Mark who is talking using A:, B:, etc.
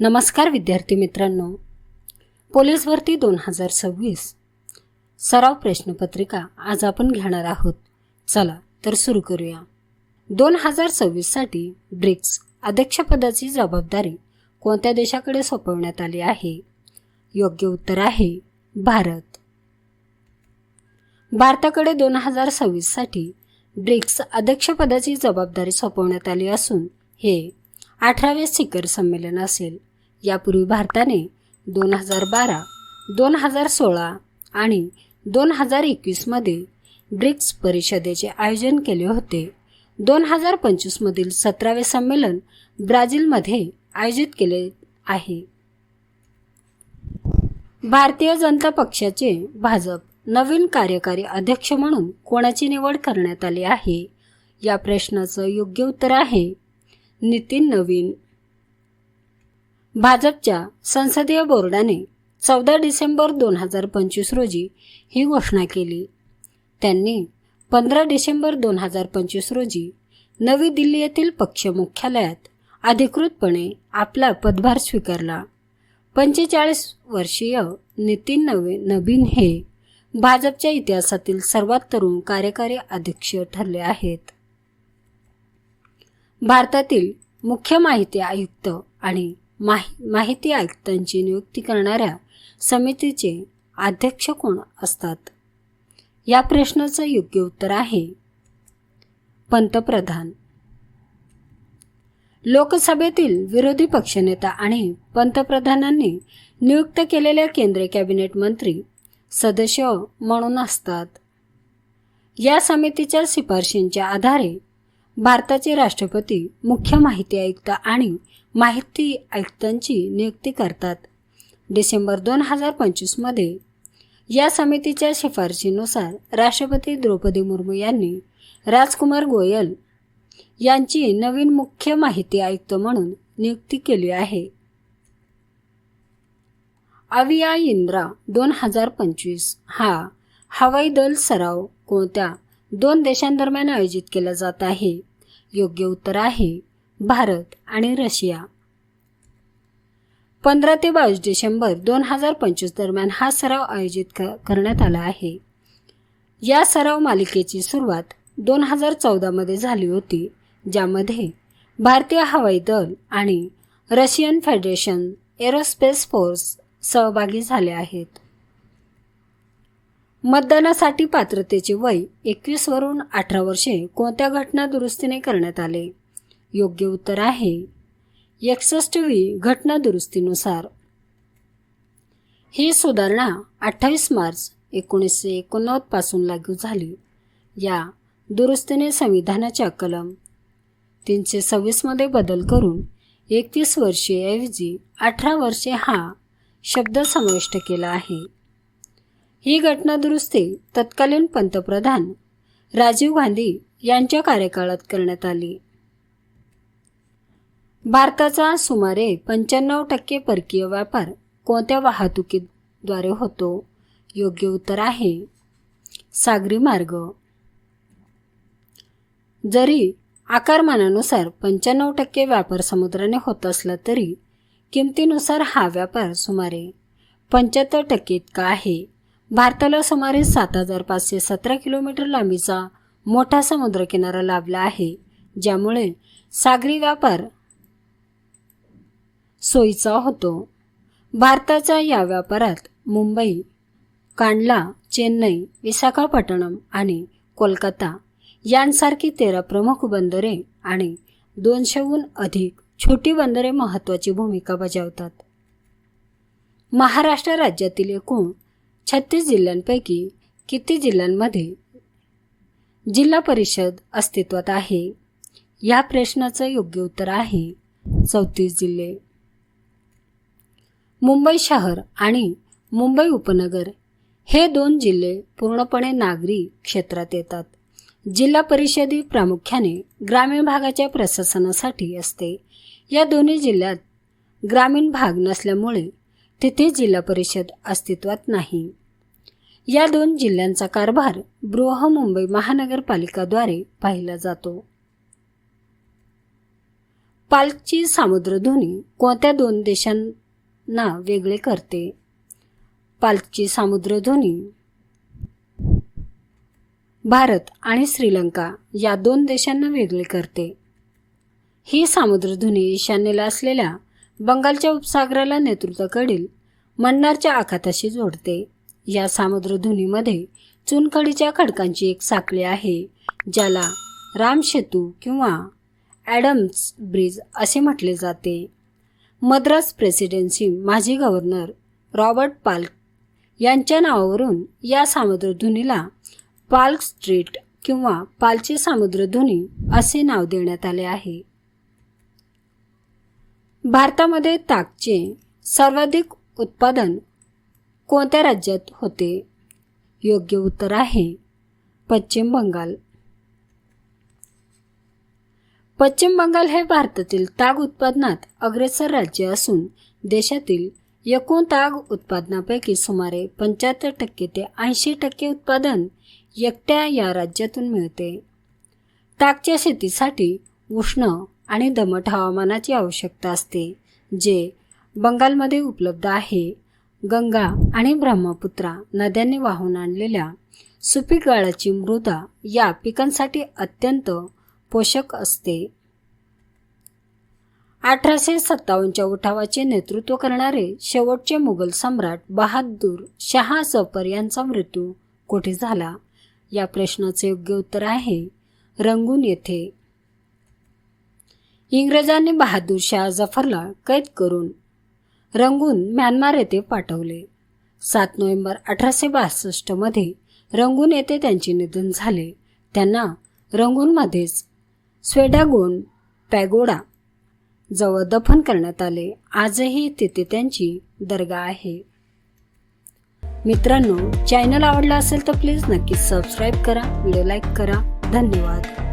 A: नमस्कार विद्यार्थी मित्रांनो. पोलीस भरती दोन हजार सव्वीस. सराव प्रश्नपत्रिका आज आपण घेणार आहोत. चला तर सुरू करूया. दोन हजार सव्वीससाठी ब्रिक्स अध्यक्षपदाची जबाबदारी कोणत्या देशाकडे सोपवण्यात आली आहे? योग्य उत्तर आहे भारत. भारताकडे दोन हजार सव्वीससाठी ब्रिक्स अध्यक्षपदाची जबाबदारी सोपवण्यात आली असून हे अठरावे शिखर संमेलन असेल. यापूर्वी भारताने दोन हजार बारा दोन हजार सोळा आणि दोन हजार एकवीसमध्ये ब्रिक्स परिषदेचे आयोजन केले होते. दोन हजार पंचवीसमधील सतरावे संमेलन ब्राझीलमध्ये आयोजित केले आहे. भारतीय जनता पक्षाचे भाजप नवीन कार्यकारी अध्यक्ष म्हणून कोणाची निवड करण्यात आली आहे? या प्रश्नाचं योग्य उत्तर आहे. नितीन नवीन भाजपच्या संसदीय बोर्डाने चौदा डिसेंबर दोन हजार पंचवीस रोजी ही घोषणा केली. त्यांनी पंधरा डिसेंबर दोन हजार पंचवीस रोजी नवी दिल्ली येथील पक्ष मुख्यालयात अधिकृतपणे आपला पदभार स्वीकारला. पंचेचाळीस वर्षीय नितीन नवे नवीन हे भाजपच्या इतिहासातील सर्वात तरुण कार्यकारी अध्यक्ष ठरले आहेत. भारतातील मुख्य माहिती आयुक्त आणि माहि माहिती आयुक्तांची नियुक्ती करणाऱ्या समितीचे अध्यक्ष कोण असतात? या प्रश्नाचं योग्य उत्तर आहे पंतप्रधान. लोकसभेतील विरोधी पक्षनेता आणि पंतप्रधानांनी नियुक्त केलेल्या केंद्रीय कॅबिनेट मंत्री सदस्य म्हणून असतात. या समितीच्या शिफारशींच्या आधारे भारताचे राष्ट्रपती मुख्य माहिती आयुक्त आणि माहिती आयुक्तांची नियुक्ती करतात. डिसेंबर दोन हजार पंचवीसमध्ये या समितीच्या शिफारशीनुसार राष्ट्रपती द्रौपदी मुर्मू यांनी राजकुमार गोयल यांची नवीन मुख्य माहिती आयुक्त म्हणून नियुक्ती केली आहे. अविया इंद्रा दोन हजार पंचवीस हा हवाई दल सराव कोणत्या दोन देशांदरम्यान आयोजित केला जात आहे? योग्य उत्तर आहे भारत आणि रशिया. पंधरा ते बावीस डिसेंबर दोन हजार पंचवीस दरम्यान हा सराव आयोजित करण्यात आला आहे. या सराव मालिकेची सुरुवात दोन हजार चौदामध्ये झाली होती ज्यामध्ये भारतीय हवाई दल आणि रशियन फेडरेशन एरोस्पेस फोर्स सहभागी झाले आहेत. मतदानासाठी पात्रतेचे वय एकवीसवरून अठरा वर्षे कोणत्या घटना दुरुस्तीने करण्यात आले? योग्य उत्तर आहे. एकसष्टवी घटना दुरुस्तीनुसार. ही सुधारणा अठ्ठावीस मार्च एकोणीसशे एकोणनव्वदपासून लागू झाली. या दुरुस्तीने संविधानाच्या कलम तीनशे सव्वीसमध्ये बदल करून एकवीस वर्षेऐवजी अठरा वर्षे हा शब्द समाविष्ट केला आहे. ही घटना दुरुस्ती तत्कालीन पंतप्रधान राजीव गांधी यांच्या कार्यकाळात करण्यात आली. भारताचा सुमारे पंच्याण्णव टक्के परकीय व्यापार कोणत्या वाहतुकीद्वारे होतो? योग्य उत्तर आहे सागरी मार्ग. जरी आकारमानानुसार पंच्याण्णव टक्के व्यापार समुद्राने होत असला तरी किमतीनुसार हा व्यापार सुमारे पंच्याहत्तर टक्के इतका आहे. भारताला सुमारे सात हजार पाचशे सतरा किलोमीटर लांबीचा मोठा समुद्रकिनारा लाभला आहे ज्यामुळे सागरी व्यापार सोयीचा होतो. भारताच्या या व्यापारात मुंबई कांडला चेन्नई विशाखापट्टणम आणि कोलकाता यांसारखी तेरा प्रमुख बंदरे आणि दोनशेहून अधिक छोटी बंदरे महत्त्वाची भूमिका बजावतात. महाराष्ट्र राज्यातील एकूण छत्तीस जिल्ह्यांपैकी किती जिल्ह्यांमध्ये जिल्हा परिषद अस्तित्वात आहे? या प्रश्नाचं योग्य उत्तर आहे चौतीस जिल्हे. मुंबई शहर आणि मुंबई उपनगर हे दोन जिल्हे पूर्णपणे नागरी क्षेत्रात येतात. जिल्हा परिषदी प्रामुख्याने ग्रामीण भागाच्या प्रशासनासाठी असते. या दोन्ही जिल्ह्यात ग्रामीण भाग नसल्यामुळे तिथे जिल्हा परिषद अस्तित्वात नाही. या दोन जिल्ह्यांचा कारभार बृहमुंबई महानगरपालिकाद्वारे पाहिला जातो. पालकची सामुद्रधुनी कोणत्या दोन देशां ना वेगळे करते. पालची सामुद्रधुनी भारत आणि श्रीलंका या दोन देशांना वेगळे करते. ही सामुद्रधुनी ईशान्येला असलेल्या बंगालच्या उपसागराला नेतृत्वाकडील मन्नारच्या आखाताशी जोडते. या सामुद्रधुनीमध्ये चुनखडीच्या खडकांची एक साखळी आहे ज्याला रामसेतू किंवा ॲडम्स ब्रिज असे म्हटले जाते. मद्रास प्रेसिडेन्सी माजी गव्हर्नर रॉबर्ट पाल्क यांच्या नावावरून या सामुद्रधुनीला पाल्क स्ट्रीट किंवा पालची सामुद्रधुनी असे नाव देण्यात आले आहे. भारतामध्ये ताकचे सर्वाधिक उत्पादन कोणत्या राज्यात होते? योग्य उत्तर आहे पश्चिम बंगाल. पश्चिम बंगाल हे भारतातील ताग उत्पादनात अग्रेसर राज्य असून देशातील एकूण ताग उत्पादनापैकी सुमारे पंच्याहत्तर टक्के ते ऐंशी टक्के उत्पादन एकट्या या राज्यातून मिळते. तागच्या शेतीसाठी उष्ण आणि दमट हवामानाची आवश्यकता असते जे बंगालमध्ये उपलब्ध आहे. गंगा आणि ब्रह्मपुत्रा नद्यांनी वाहून आणलेल्या सुपीक गाळाची मृदा या पिकांसाठी अत्यंत पोषक असते. अठराशे सत्तावन्नच्या उठावाचे नेतृत्व करणारे शेवटचे मुघल सम्राट बहादूर शहा जफर यांचा मृत्यू कोठे झाला? या प्रश्नाचे योग्य उत्तर आहे रंगून येथे. इंग्रजांनी बहादूर शाह जफरला कैद करून रंगून म्यानमार येथे पाठवले. सात नोव्हेंबर अठराशे बासष्टमध्ये रंगून येथे त्यांचे निधन झाले. त्यांना रंगूनमध्येच स्वेडागोन पॅगोडा जवळ दफन करण्यात आले. आजही तिथे त्यांची दर्गा आहे. मित्रांनो चॅनल आवडला असेल तर प्लीज नक्की सबस्क्राईब करा व्हिडिओ लाईक करा. धन्यवाद.